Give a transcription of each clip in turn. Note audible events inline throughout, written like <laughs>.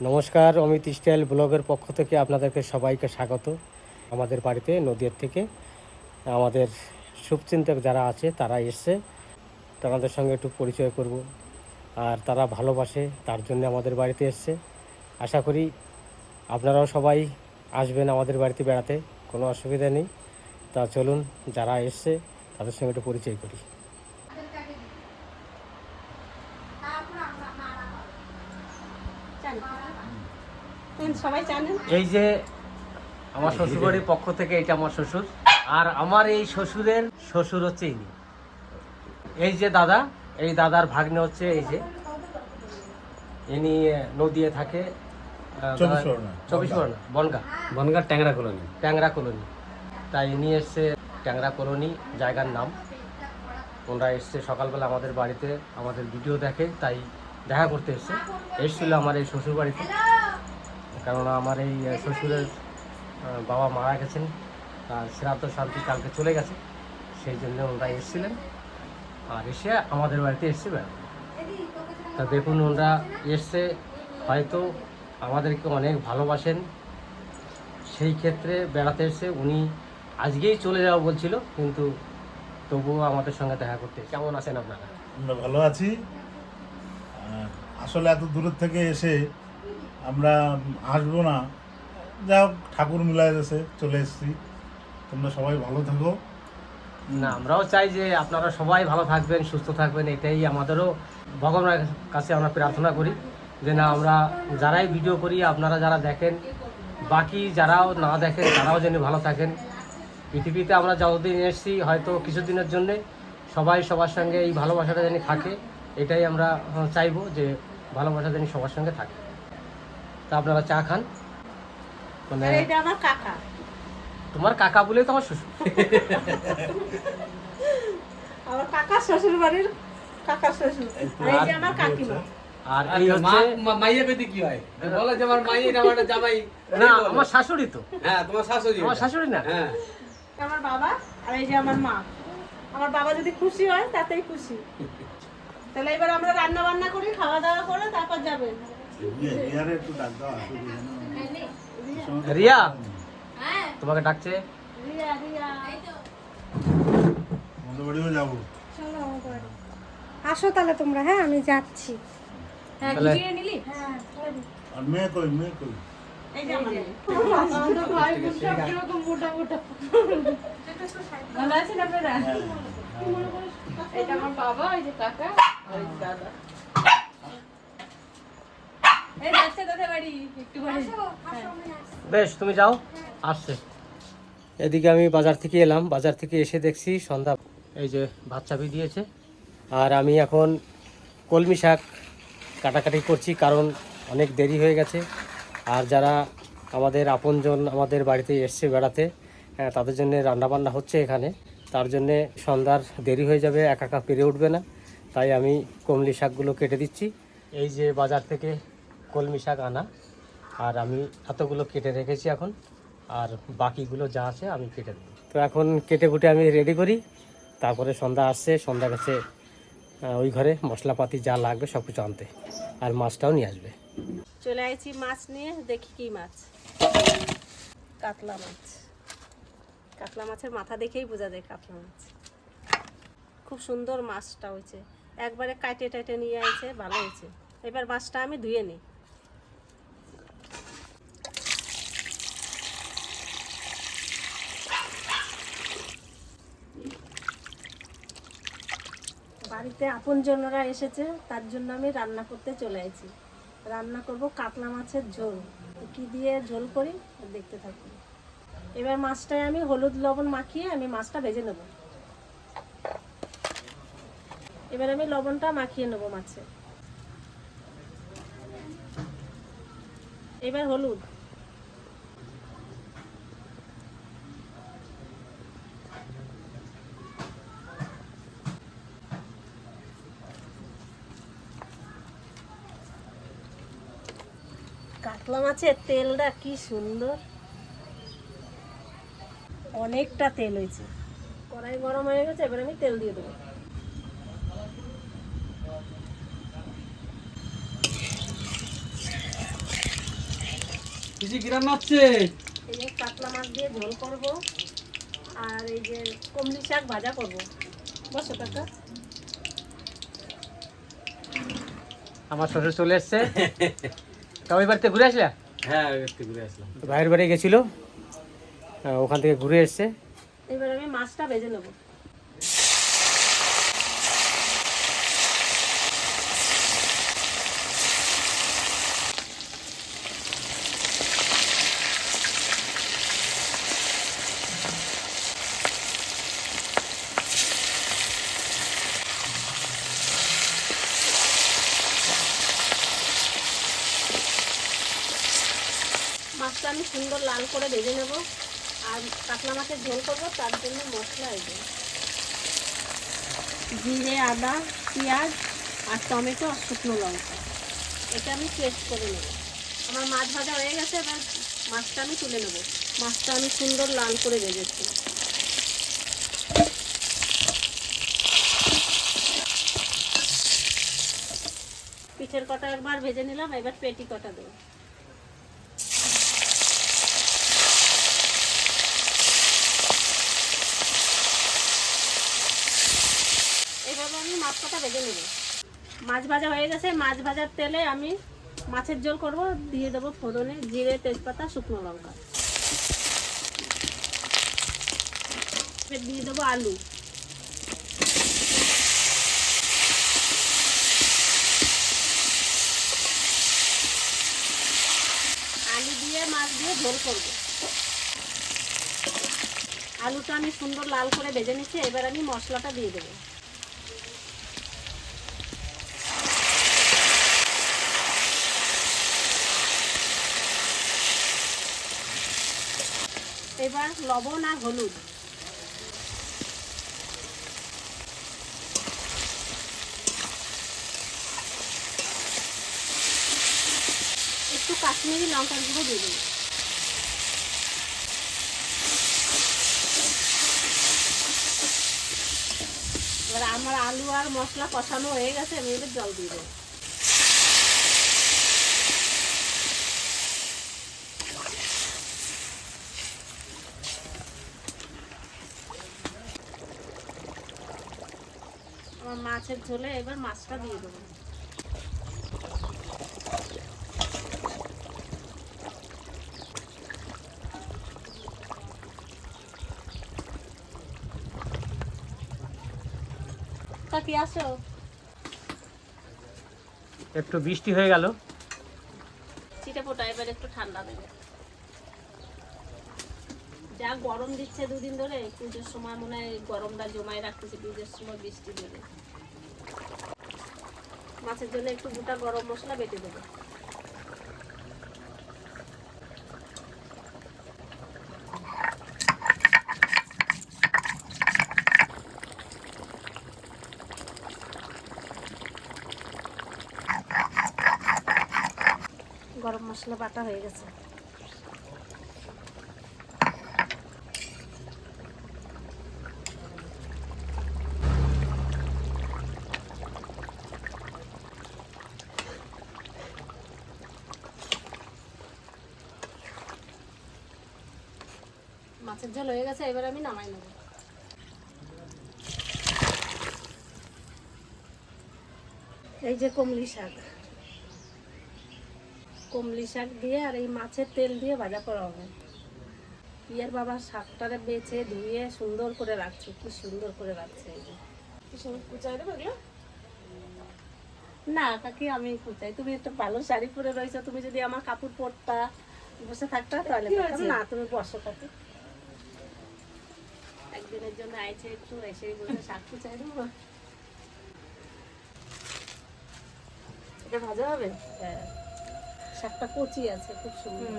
নমস্কার, অমিত স্টাইল ব্লগের পক্ষ থেকে আপনাদেরকে সবাইকে স্বাগত আমাদের বাড়িতে নদীর থেকে। আমাদের শুভচিন্তক যারা আছে, তারা এসছে। তাদের সঙ্গে একটু পরিচয় করব। আর তারা ভালোবাসে, তার জন্য আমাদের বাড়িতে এসছে। আশা করি আপনারাও সবাই আসবেন আমাদের বাড়িতে বেড়াতে, কোনো অসুবিধা নেই। তা চলুন, যারা এসছে, তাদের সঙ্গে একটু পরিচয় করি। সবাই জানেন? এই যে আমার শ্বশুরবাড়ির পক্ষ থেকে এটা আমার শ্বশুর। আর আমার এই শ্বশুরের শ্বশুর হচ্ছে ইনি। এই যে দাদা এই দাদার ভাগ্নে হচ্ছে এই যে। ইনি নদিয়ে থাকে চব্বিশ পরগনা। চব্বিশ বনগা। বনগাঁ ট্যাংরা কলোনি। ট্যাংরা কলোনি। তাই ইনি এসছে ট্যাংরা কলোনি জায়গার নাম। ওনারা এসছে সকালবেলা আমাদের বাড়িতে আমাদের ভিডিও দেখে তাই দেখা করতে এসছে। এসেছিল আমার এই শ্বশুর বাড়িতে কেননা আমার এই শ্বশুরের বাবা মারা গেছেন। আর শ্রাদ্ধ শান্তি কালকে চলে গেছে। সেই জন্য ওনারা এসেছিলেন। আর এসে আমাদের বাড়িতে এসছে বেড়াতে তা দেখুন, ওনারা এসছে। হয়তো আমাদেরকে অনেক ভালোবাসেন। সেই ক্ষেত্রে বেড়াতে এসে উনি আজকেই চলে যাওয়া বলছিল, কিন্তু তবুও আমাদের সঙ্গে দেখা করতে কেমন আছেন আপনারা? আমরা ভালো আছি। আসলে এত দূরের থেকে এসে আমরা আসব না। যা ঠাকুর মিলাই গেছে, চলে এসেছি। তোমরা সবাই ভালো থাকো। না, আমরাও চাই যে আপনারা সবাই ভালো থাকবেন, সুস্থ থাকবেন, এটাই আমাদেরও, ভগবানের কাছে আমরা প্রার্থনা করি যে না, আমরা যারাই ভিডিও করি, আপনারা যারা দেখেন, বাকি যারাও না দেখেন, তারাও যেন ভালো থাকেন। পৃথিবীতে আমরা যতদিন এসেছি, হয়তো কিছুদিনের জন্যে সবাই সবার সঙ্গে এই ভালোবাসাটা যেন থাকে, এটাই আমরা চাইব যে ভালোবাসা যেন সবার সঙ্গে থাকে। তা আপনারা চা খান। মানে আমার কাকা। তোমার কাকা বলে তো আমার শ্বশুর। আমার কাকা শ্বশুর বাড়ির কাকা শ্বশুর। এই যে আমার কাকিমা। আর এই হচ্ছে মাইয়া কি হয়? বলো যে আমার জামাই। না আমার শাশুড়ি তো। হ্যাঁ তোমার শাশুড়ি আমার শাশুড়ি না। হ্যাঁ। আমার বাবা আর এই যে আমার মা। আমার বাবা যদি খুশি হয় তাতেই খুশি। তাহলে এবার আমরা রান্না বান্না করি খাওয়া দাওয়া করে তারপর যাবেন রিয়া-। রিয়া। তোমাকে ডাকছে? রিয়া রিয়া। আমাদের বাড়িও যাব। চলো আমার বাড়ি। আসো তাহলে তোমরা হ্যাঁ আমি যাচ্ছি। হ্যাঁ হ্যাঁ। ভালো আছেন আপনারা? এটা আমার বাবা, এই যে কাকা, আর দাদা। এই যাচ্ছে দাদা বাড়ি, একটু বাড়ি। বেশ তুমি যাও আসছে। এদিকে আমি বাজার থেকে এলাম বাজার থেকে এসে দেখছি সন্ধ্যা। এই যে ভাত চাপি দিয়েছে আর আমি এখন কলমি শাক কাটাকাটি করছি কারণ অনেক দেরি হয়ে গেছে। আর যারা আমাদের আপনজন আমাদের বাড়িতে এসছে বেড়াতে হ্যাঁ, তাদের জন্য রান্নাবান্না হচ্ছে এখানে। তার জন্যে সন্ধ্যার দেরি হয়ে যাবে, একা একা পেরে উঠবে না। তাই আমি কমলি শাকগুলো কেটে দিচ্ছি। এই যে বাজার থেকে কলমি শাক আনা, আর আমি এতগুলো কেটে রেখেছি এখন, আর বাকিগুলো যা আছে আমি কেটে দেবো। তো এখন কেটে কুটে আমি রেডি করি। তারপরে সন্ধ্যা আসছে সন্ধ্যা গেছে ওই ঘরে মশলাপাতি যা লাগবে সব কিছু আনতে, আর মাছটাও নিয়ে আসবে। চলে আইছি মাছ নিয়ে, দেখি কি মাছ। কাতলা মাছ। কাতলা মাছের মাথা দেখেই বোঝা যায় কাতলা মাছ। খুব সুন্দর মাছটা হয়েছে। একবারে কাটে টাইটে নিয়ে আইছে, ভালো হয়েছে। এবার মাছটা আমি ধুয়ে নিই। বাড়িতে আপনজনরা এসেছে, তার জন্য আমি রান্না করতে চলে আইছি। রান্না করব কাতলা মাছের ঝোল। কি দিয়ে ঝোল করি, দেখতে থাকি এবার মাছটায় আমি হলুদ লবণ মাখিয়ে আমি মাছটা ভেজে নেব। এবার আমি লবণটা মাখিয়ে নেব মাছে। এবার হলুদ। কাতলা মাছের তেলটা কি সুন্দর। অনেকটা তেল হয়েছে। কড়াই গরম হয়ে গেছে এবার আমি তেল দিয়ে দেবো। কিছু হচ্ছে এই যে কাতলা মাছ দিয়ে ঝোল করব আর এই যে কমলি শাক ভাজা করব। বসো কাকা। আমার শ্বশুর চলে এসছে। <laughs> কামি বাড়িতে ঘুরে আসলে? হ্যাঁ ঘুরে আসলাম। ভাইয়ের বাড়ি গেছিল? ওখান থেকে ঘুরে এসছে এবার আমি মাছটা ভেজে নেব। মাছটা আমি সুন্দর লাল করে ভেজে নেব। আর কাতলা মাছের ঝোল করব, তার জন্য মশলা এই জিরে, আদা, পেঁয়াজ আর টমেটো আর শুকনো লঙ্কা। এটা আমি পেস্ট করে নেব। আমার মাছ ভাজা হয়ে গেছে, এবার মাছটা আমি তুলে নেব। মাছটা আমি সুন্দর লাল করে ভেজেছি। পিঠের কটা একবার ভেজে নিলাম, এবার পেটি কটা দেবো এইভাবে আমি মাছ কটা ভেজে নেব। মাছ ভাজা হয়ে গেছে, মাছ ভাজার তেলে আমি মাছের ঝোল করব, দিয়ে দেবো ফোড়নে জিরে, তেজপাতা, শুকনো লঙ্কা। দিয়ে দেবো আলু। আলু দিয়ে, মাছ দিয়ে ঝোল করব। আলুটা আমি সুন্দর লাল করে ভেজে নিচ্ছি, এবার আমি মশলাটা দিয়ে দেবো। এবার লবণ আর হলুদ। একটু কাশ্মীরি লঙ্কার গুঁড়ো দিয়ে দেবো। এবার আমার আলু আর মশলা কষানো হয়ে গেছে, আমি এবার জল দিয়ে দেবো। মাছের ঝোলে এবার মাছটা দিয়ে দেবো। কাকি আসো। একটু বৃষ্টি হয়ে গেল। চিটে ফোটা এবার একটু ঠান্ডা দেবে। যা গরম দিচ্ছে দুদিন ধরে পুজোর সময় মনে হয় গরমটা জমায় রাখতেছে পুজোর সময় বৃষ্টি দেবে। মাছের জন্য একটু গোটা গরম মশলা বেটে দেবো। গরম মশলা বাটা হয়ে গেছে। মাছের ঝোল হয়ে গেছে এবার আমি নামাই নেব। এই যে কমলি শাক। কমলি শাক দিয়ে আর এই মাছের তেল দিয়ে ভাজা করা হবে। ইয়ার বাবা শাকটারে বেছে ধুয়ে সুন্দর করে রাখছে কি সুন্দর করে রাখছে এই যে। কুচাই দেবো এগুলো? না কাকি আমি কুচাই। তুমি একটা ভালো শাড়ি পরে রয়েছো তুমি যদি আমার কাপড় পরতা বসে থাকতা তাহলে না তুমি বসো কাকি। একদিনের জন্য আইছে একটু এসে বসে শাক কুচাই দেবো। এটা ভাজা হবে? হ্যাঁ। শাকটা কচি আছে খুব সুন্দর।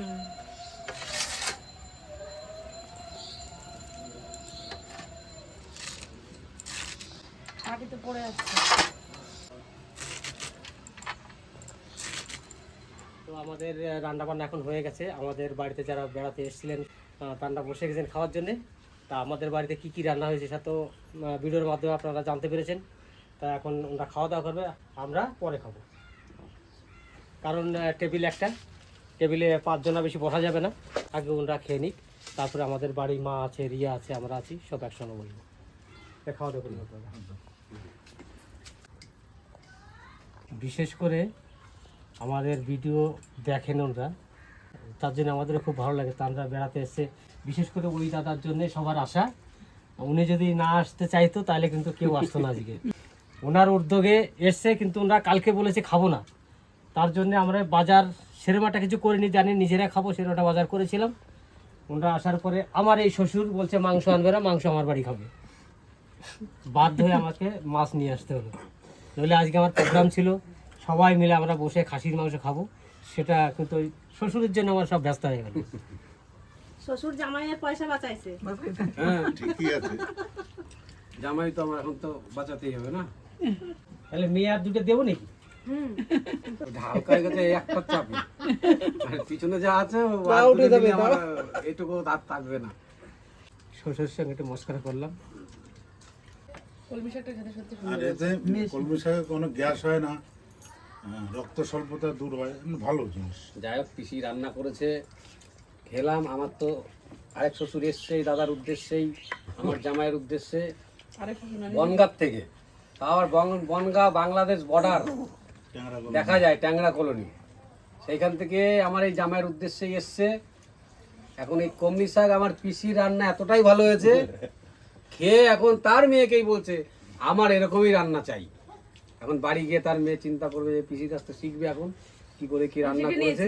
মাটিতে পড়ে যাচ্ছে তো আমাদের রান্না বান্না এখন হয়ে গেছে। আমাদের বাড়িতে যারা বেড়াতে এসেছিলেন তারা বসে গেছেন খাওয়ার জন্য। তা আমাদের বাড়িতে কি কি রান্না হয়েছে সেটা তো ভিডিওর মাধ্যমে আপনারা জানতে পেরেছেন। তা এখন ওরা খাওয়া দাওয়া করবে, আমরা পরে খাব। কারণ টেবিল একটা, টেবিলে পাঁচজনা বেশি বসা যাবে না। আগে ওনারা খেয়ে নিক, তারপরে আমাদের বাড়ি মা আছে, রিয়া আছে, আমরা আছি, সব একসঙ্গে বলব খাওয়া দাওয়া করব বিশেষ করে আমাদের ভিডিও দেখেন ওনারা তার জন্য আমাদেরও খুব ভালো লাগে। তারা বেড়াতে এসে বিশেষ করে ওই দাদার জন্য সবার আশা। উনি যদি না আসতে চাইতো, তাহলে কিন্তু কেউ আসতো না আজকে। ওনার উদ্যোগে এসছে কিন্তু ওনারা কালকে বলেছে, খাব না। তার জন্য আমরা বাজার সেরমাটা কিছু করিনি, জানি নিজেরা খাব সেরমাটা বাজার করেছিলাম। ওনারা আসার পরে আমার এই শ্বশুর বলছে, মাংস আনবে না, মাংস আমার বাড়ি খাবে। বাধ্য হয়ে আমাকে মাছ নিয়ে আসতে হলো। নইলে আজকে আমার প্রোগ্রাম ছিল, সবাই মিলে আমরা বসে খাসির মাংস খাব। সেটা কিন্তু শ্বশুরের জন্য আমার সব ব্যস্ত হয়ে গেল। শ্বশুর জামাইয়ের পয়সা বাঁচাইছে। হ্যাঁ ঠিকই <laughs> আছে। জামাই তো আমার এখন তো বাঁচাতেই হবে না? তাহলে মেয়ে আর দুটো দেবো নাকি? ওটা হালকা গেছে একটা চাপি আর পিছনে যা আছে এইটুকু দাঁত থাকবে না। শ্বশুরের সঙ্গে একটু মস্করা করলাম। আর এতে কলমি শাকে কোনো গ্যাস হয় না রক্ত স্বল্পতা দূর হয় ভালো জিনিস। যাই হোক পিসি রান্না করেছে খেলাম আমার তো আরেক শ্বশুর এসছে এই দাদার উদ্দেশ্যেই আমার জামাইয়ের উদ্দেশ্যে আরেক শুনে থেকে। আবার বন- বনগাঁ বাংলাদেশ বর্ডার দেখা যায় ট্যাংরা কলোনি সেইখান থেকে আমার এই জামাইয়ের উদ্দেশ্যেই এসছে। এখন এই কমলি শাক আমার পিসি রান্না এতটাই ভালো হয়েছে খেয়ে এখন তার মেয়েকেই বলছে আমার এরকমই রান্না চাই। এখন বাড়ি গিয়ে তার মেয়ে চিন্তা করবে যে পিসির কাছ থেকে শিখবে এখন কি করে কি রান্না করেছে।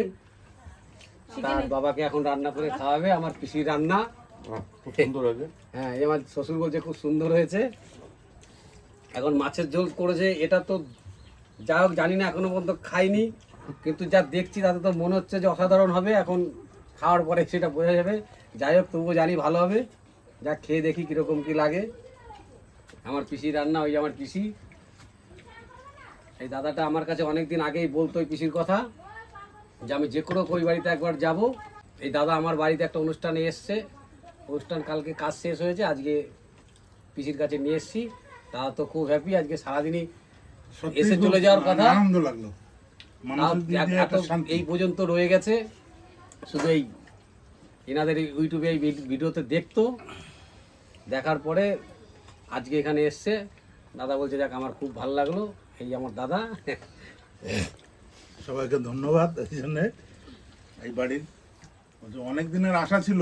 তার বাবাকে এখন রান্না করে খাওয়াবে আমার পিসির রান্না। খুব সুন্দর হয়েছে। হ্যাঁ এই আমার শ্বশুর বলছে খুব সুন্দর হয়েছে। এখন মাছের ঝোল করেছে এটা তো যা হোক জানি না এখনও পর্যন্ত খাইনি। কিন্তু যা দেখছি তাতে তো মনে হচ্ছে যে অসাধারণ হবে। এখন খাওয়ার পরে সেটা বোঝা যাবে। যাই হোক তবুও জানি ভালো হবে। যা খেয়ে দেখি কীরকম কি লাগে। আমার পিসি রান্না ওই যে আমার পিসি। এই দাদাটা আমার কাছে অনেক দিন আগেই বলতো ওই পিসির কথা। যে আমি যে কোনো ওই বাড়িতে একবার যাব। এই দাদা আমার বাড়িতে একটা অনুষ্ঠানে এসছে। অনুষ্ঠান কালকে কাজ শেষ হয়েছে আজকে পিসির কাছে নিয়ে এসেছি। দাদা তো খুব হ্যাপি আজকে সারাদিনই এসে চলে যাওয়ার কথা। আনন্দ লাগল। এই পর্যন্ত রয়ে গেছে। শুধু এই এনাদের এই ইউটিউবে এই ভিডিওতে দেখতো। দেখার পরে আজকে এখানে এসছে। দাদা বলছে দেখ আমার খুব ভালো লাগল। এই আমার দাদা। সবাইকে ধন্যবাদ এই জন্যে এই বাড়ির। অনেক দিনের আশা ছিল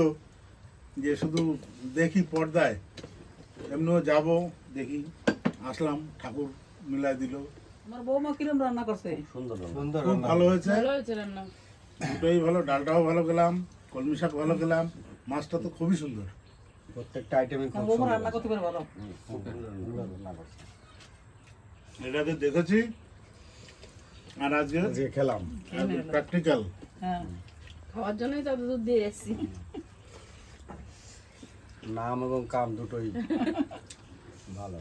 যে শুধু দেখি পর্দায় এমনিও যাব দেখি আসলাম ঠাকুর মিলাই দিল। আমার বৌমা কিরম রান্না করছে? খুব ভালো হয়েছে। ভালো হয়েছে রান্না। দুটোই ভালো ডালটাও ভালো খেলাম কলমি শাক ভালো খেলাম মাছটা তো খুবই সুন্দর। প্রত্যেকটা আইটেমে আমার বৌমা রান্না করতে পারে ভালো। এটাকে দেখেছি আর আজকে? খেলাম। প্র্যাকটিক্যাল হ্যাঁ। খাওয়ার জন্যই তো দিয়ে এসেছি। নাম এবং কাম দুটোই ভালো।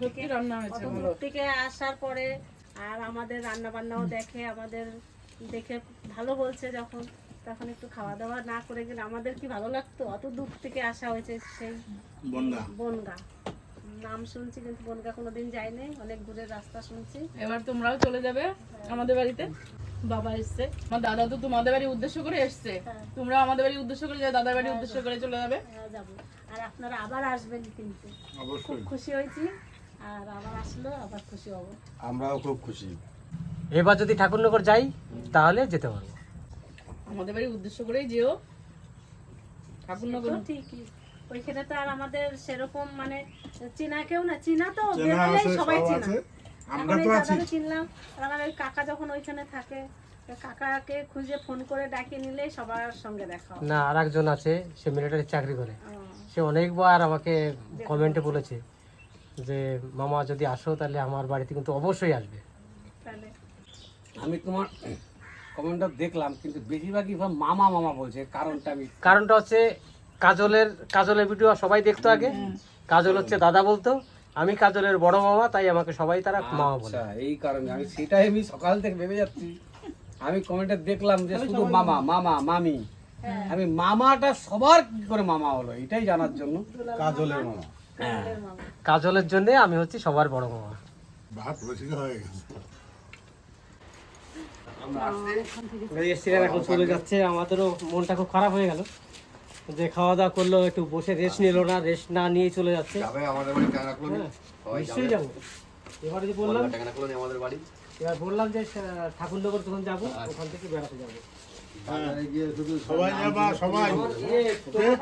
সত্যি রান্না হয়েছে ভালো। থেকে আসার পরে আর আমাদের রান্না বান্নাও দেখে আমাদের দেখে ভালো বলছে যখন। তখন একটু খাওয়া দাওয়া না করে গেলে আমাদের কি ভালো লাগতো? অত দূর থেকে আসা হয়েছে সেই বনগা। বনগা। নাম শুনছি কিন্তু বনগা কোনোদিন যাইনি অনেক দূরের রাস্তা শুনছি। এবার তোমরাও চলে যাবে আমাদের বাড়িতে। বাবা এসছে। আমার দাদা তো তোমাদের বাড়ি উদ্দেশ্য করে এসছে। তোমরা আমাদের বাড়ি উদ্দেশ্য করে যাবে দাদার বাড়ি উদ্দেশ্য করে চলে যাবে। হ্যাঁ, আর আপনারা আবার আসবেন কিন্তু। খুব খুশি হয়েছি। আর আবার আসলো আবার খুশি হব। আমরাও খুব খুশি। এবার যদি ঠাকুরনগর যাই তাহলে যেতে পারব। আমাদের বাড়ি উদ্দেশ্য করেই যেও। ঠাকুরনগর। ঠিকই। ওইখানে তো আর আমাদের সেরকম মানে চিনা কেউ না চিনা তো সবাই চিনা। আমরা তো আছি। চিনলাম আর আমার ওই কাকা যখন ওইখানে থাকে কাকাকে খুঁজে ফোন করে নিলেই সবার সঙ্গে দেখা না আর একজন আছে সে মিলিটারি চাকরি করে। সে অনেকবার আমাকে কমেন্টে বলেছে যে মামা যদি আসো তাহলে আমার বাড়িতে কিন্তু অবশ্যই আসবে। আমি তোমার কমেন্টটা দেখলাম কিন্তু বেশিরভাগই মামা মামা বলছে কারণটা আমি কারণটা হচ্ছে কাজলের কাজলের ভিডিও সবাই দেখতো আগে। কাজল হচ্ছে দাদা বলতো আমি কাজলের বড় মামা তাই আমাকে সবাই তারা মামা বলে। আচ্ছা এই কারণে আমি সেটাই আমি সকাল থেকে ভেবে যাচ্ছি। আমি কমেন্টে দেখলাম যে শুধু মামা মামা মামি। আমি মামাটা সবার কি করে মামা হলো এটাই জানার জন্য। কাজলের মামা। কাজলের কাজলের জন্য আমি হচ্ছি সবার বড় মামা। ভাত বেশি হয়ে গেছে। এসছিলেন এখন চলে যাচ্ছে আমাদেরও মনটা খুব খারাপ হয়ে গেল। যে খাওয়া দাওয়া করল একটু বসে রেস্ট নিল না রেস্ট না নিয়ে চলে যাচ্ছে। হ্যাঁ, সবাই নিশ্চয়ই যাব। এবারে যে বললাম এবার বললাম যে ঠাকুরনগর যখন যাব ওখান থেকে বেড়াতে যাব। সবাই যাবা সবাই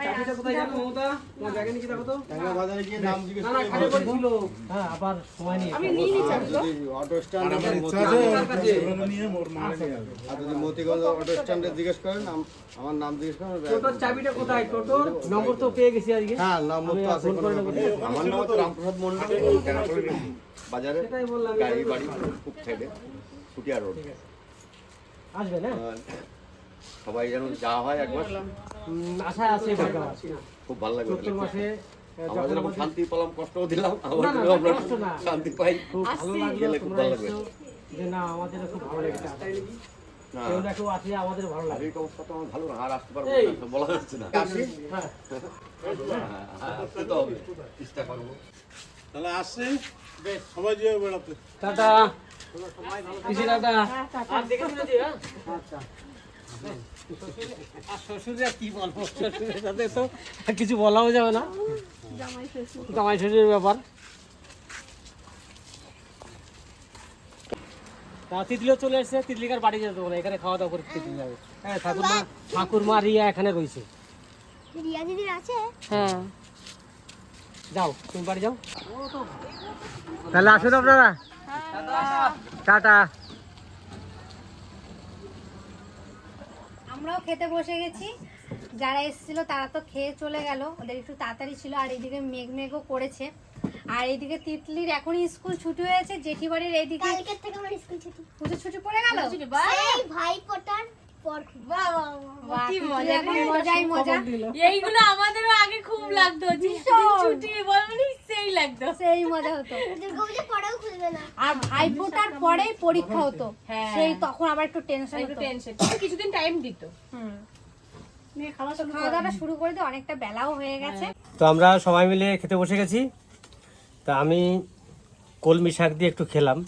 চাবিটা কোথায় জানো মমতা তোমার ব্যাগে নাকি দেখো তো টাকা বাজারে গিয়ে নাম জিজ্ঞেস না না খালি পড়েছিল হ্যাঁ আবার সময় নিয়ে যদি অটো স্ট্যান্ড আমার করেন নাম জিজ্ঞেস করেন চাবিটা কোথায়? টোটোর? নম্বর তো পেয়ে গেছি আজকে। হ্যাঁ নম্বর তো আছে আমার নাম রামপ্রসাদ মন্ডল বাজারে গাড়ি বাড়ি খুব ফুটিয়া রোড। আসবে না? সবাই যেন যাওয়া হয় একবার। আশা আছে খুব ভালো লাগবে মাসে আমরা যেরকম আমাদের- শান্তি পেলাম কষ্টও দিলাম আবার আমরা শান্তি পাই। খুব ভালো লাগল গেলে খুব ভালো লাগবে। যে না আমাদের খুব ভালো লেগেছে। না। কেউ না কেউ আছে আমাদের ভালো লাগে ভালো না আর আসতে পারব বলা যাচ্ছে না। আসি হ্যাঁ। হ্যাঁ, আসতে তো হবে। চেষ্টা করব। তাহলে আসছে। সবাই বেড়াতে। টাটা। টাটা। হ্যাঁ? আচ্ছা। কিছু বলাও যাবে না। জামাই শ্বশুরের ব্যাপার। তা তিতলিও চলে এসছে তিতলিকার বাড়ি যেতে বলে এখানে খাওয়া দাওয়া করে তিতলি যাবে। হ্যাঁ ঠাকুরমা ঠাকুরমা রিয়া এখানে রয়েছে। রিয়া দিদির আছে? হ্যাঁ। যাও তুমি বাড়ি যাও। তাহলে আসুন আপনারা। টাটা। আমরাও খেতে বসে গেছি। যারা এসেছিল তারা তো খেয়ে চলে গেল। ওদের একটু তাড়াতাড়ি ছিল আর এইদিকে মেঘ মেঘও করেছে। আর এইদিকে তিতলির এখনই স্কুল ছুটি হয়েছে জেঠি বাড়ির এইদিকে কালকের থেকে আমার স্কুল ছুটি। পুজো ছুটি পড়ে গেল? এই ভাই মজাই মজা। এইগুলো আমাদেরও আগে খুব লাগতো। ছুটি বলবি? সেই লাগতো। সেই মজা হতো। দুর্গা পরেও খুলবে না। আর ভাই ফোটার পরেই পরীক্ষা হতো। হ্যাঁ। সেই তখন আবার একটু টেনশন একটু টেনশন কিছুদিন টাইম দিত। হুম। খাওয়া তো দাওয়াটা শুরু করে দিয়ে অনেকটা বেলাও হয়ে গেছে। তো আমরা সবাই মিলে খেতে বসে গেছি। তা আমি কলমি শাক দিয়ে একটু খেলাম।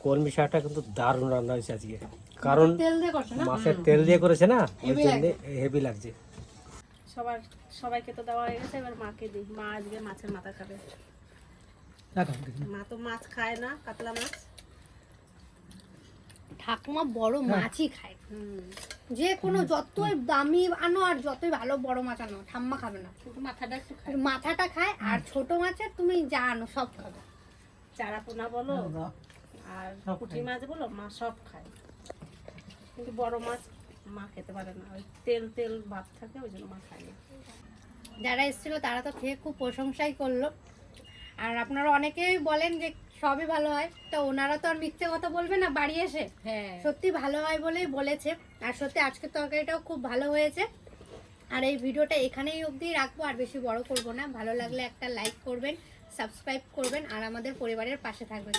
কলমি শাকটা কিন্তু দারুণ রান্না হয়েছে আজকে। কারণ তেল দিয়ে করছে না? মাছের তেল দিয়ে করেছে না? ওই জন্য হেভি লাগছে। সবার সবাইকে তো দেওয়া হয়ে গেছে এবার মাকে দিই। মা আজকে মাছের মাথা খাবে। মা তো মাছ খায় না কাতলা মাছ। ঠাকুমা বড় মাছই খায়। যে কোনো যতই দামি আনো আর যতই ভালো বড় মাছ আনো ঠাম্মা খাবে না। কিন্তু মাথাটা একটু খায়। মাথাটা খায় আর ছোট মাছের তুমি যা আনো সব খাবে। চারা পোনা বলো আর পুঁটি মাছ বলো মা সব খায়। কিন্তু বড় মাছ মা খেতে পারে না। ওই তেল তেল ভাব থাকে ওই জন্য মা খায় না। যারা এসেছিল তারা তো খেয়ে খুব প্রশংসাই করল। আর আপনারা অনেকেই বলেন যে সবই ভালো হয় তো ওনারা তো আর মিথ্যে কথা বলবে না বাড়ি এসে। হ্যাঁ। সত্যি ভালো হয় বলেই বলেছে। আর সত্যি আজকের তরকারিটাও খুব ভালো হয়েছে। আর এই ভিডিওটা এখানেই অবধি রাখব আর বেশি বড় করব না। ভালো লাগলে একটা লাইক করবেন সাবস্ক্রাইব করবেন আর আমাদের পরিবারের পাশে থাকবেন।